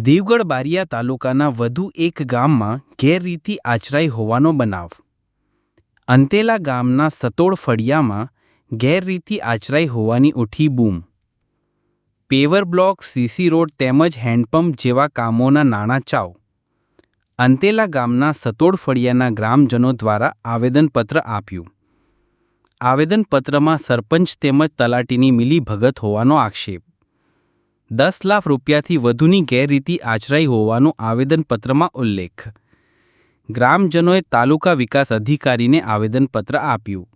દેવગઢ બારિયા તાલુકાના વધુ એક ગામમાં ગેરરીતિ આચરાઈ હોવાનો બનાવ. અંતેલા ગામના સતોડ ફળિયામાં ગેરરીતિ આચરાઈ હોવાની ઉઠી બૂમ. પેવર બ્લોક, સીસી રોડ તેમજ હેન્ડપંપ જેવા કામોના નાણાં ચાવ. અંતેલા ગામના સતોડ ફળિયાના ગ્રામજનો દ્વારા આવેદનપત્ર આપ્યું. આવેદનપત્રમાં સરપંચ તેમજ તલાટીની મિલીભગત હોવાનો આક્ષેપ. દસ લાખ રૂપિયાથી વધુની ગેરરીતિ આચરાઈ હોવાનો આવેદનપત્રમાં ઉલ્લેખ. ગ્રામજનોએ તાલુકા વિકાસ અધિકારીને આવેદનપત્ર આપ્યું.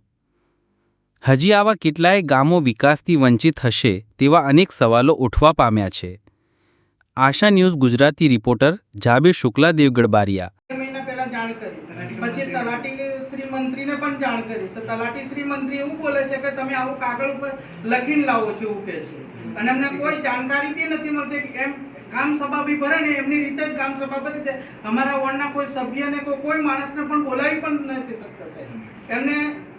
હજી આવા કેટલાય ગામો વિકાસથી વંચિત હશે તેવા અનેક સવાલો ઉઠવા પામ્યા છે. આશા ન્યૂઝ ગુજરાતી રિપોર્ટર જાબીર શુક્લા દેવગઢ બારિયા બે મહિના પહેલા જાણ કરી. પછી તલાટી શ્રી મંત્રી એવું બોલે છે કે તમે આવું કાગળ ઉપર લખીને લાવો છો એવું કહે છે. અને એમને કોઈ જાણકારી બી નથી મળતી કે એમ ગ્રામ સભા બી ભરે ને એમની રીતે જ ગ્રામ સભા ભરી દે. અમારા વોર્ડના કોઈ સભ્યને કોઈ કોઈ માણસને પણ બોલાવી પણ નથી શકતા એમને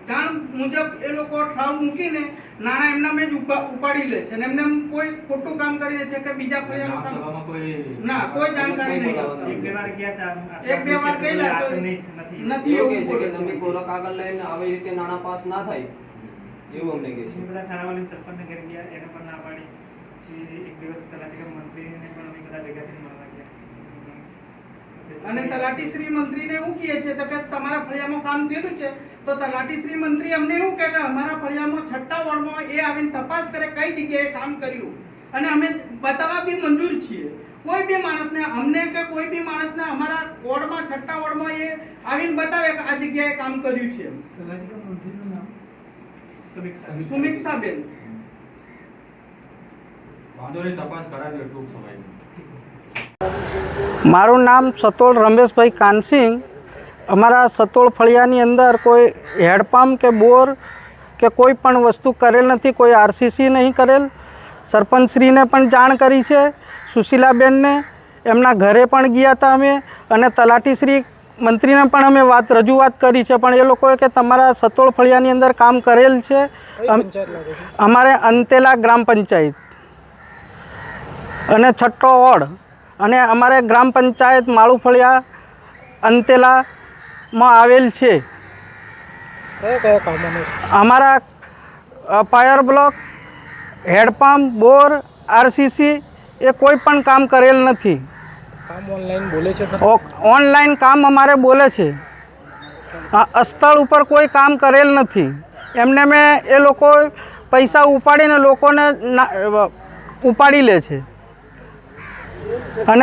જાણ મુજબ એ લોકો ઠરાવ મૂકીને નાણાં એમના જ ઉપાડી લે છે. અને એમને કોઈ ખોટું કામ કરીને છે કે બીજા કોઈ ના કોઈ જાણકારી નહીં. એક બે વાર ગયા હતા એક બે વાર ગયેલા નથી. નથી એવું એવું છે કે તમે કોરો કાગળ લઈને આવી રીતે નાણાં પાસ ના થાય એવું અમને કહે છે. બધા ખાનાવાળી સરપંચને ઘરે ગયા એને પણ ના પાડી. પછી એક દિવસ તલાટી મંત્રીને પણ અમે બધા ભેગા થઈને મળવા ગયા. અને તલાટી શ્રી મંત્રીને એવું કહે છે કે તમારા ફળિયામાં કામ થયેલું છે તો તલાટી શ્રી મંત્રી અમને એવું કહે કે અમારા ફળિયામાં છઠ્ઠા વોર્ડમાં એ આવીને તપાસ કરે કઈ જગ્યાએ કામ કર્યું. અને અમે બતાવવા બી મંજૂર છીએ. કોઈ બી માણસને અમને કે કોઈ બી માણસને અમારા વોર્ડમાં છઠ્ઠા વોર્ડમાં એ આવીને બતાવે કે આ જગ્યાએ કામ કર્યું છે સમીક્ષા સુમિક્ષાબેન વાંધો તપાસ કરાવી ટૂંક સમયમાં. મારું નામ સતોળ રમેશભાઈ કાનસિંગ અમારા સતોળ ફળિયાની અંદર કોઈ હેડપંપ કે બોર કે કોઈ પણ વસ્તુ કરેલ નથી કોઈ આરસીસી નહીં કરેલ. સરપંચશ્રીને પણ જાણ કરી છે સુશીલાબેનને. એમના ઘરે પણ ગયા હતા અમે અને તલાટીશ્રી મંત્રીને પણ અમે વાત રજૂઆત કરી છે પણ એ લોકોએ કે તમારા સતોળ ફળિયાની અંદર કામ કરેલ છે. અમારે અંતેલા ગ્રામ પંચાયત અને છઠ્ઠો વોર્ડ અને અમારે ગ્રામ પંચાયત માળુફળિયા અંતેલામાં આવેલ છે. અમારા fire block hand pump bore RCC એ કોઈ પણ કામ કરેલ નથી. ઓ- ઓનલાઈન કામ અમારે બોલે છે. સ્થળ ઉપર કોઈ કામ કરેલ નથી. એમને મેં એ લોકો પૈસા ઉપાડીને લોકોને ઉપાડી લે છે. અને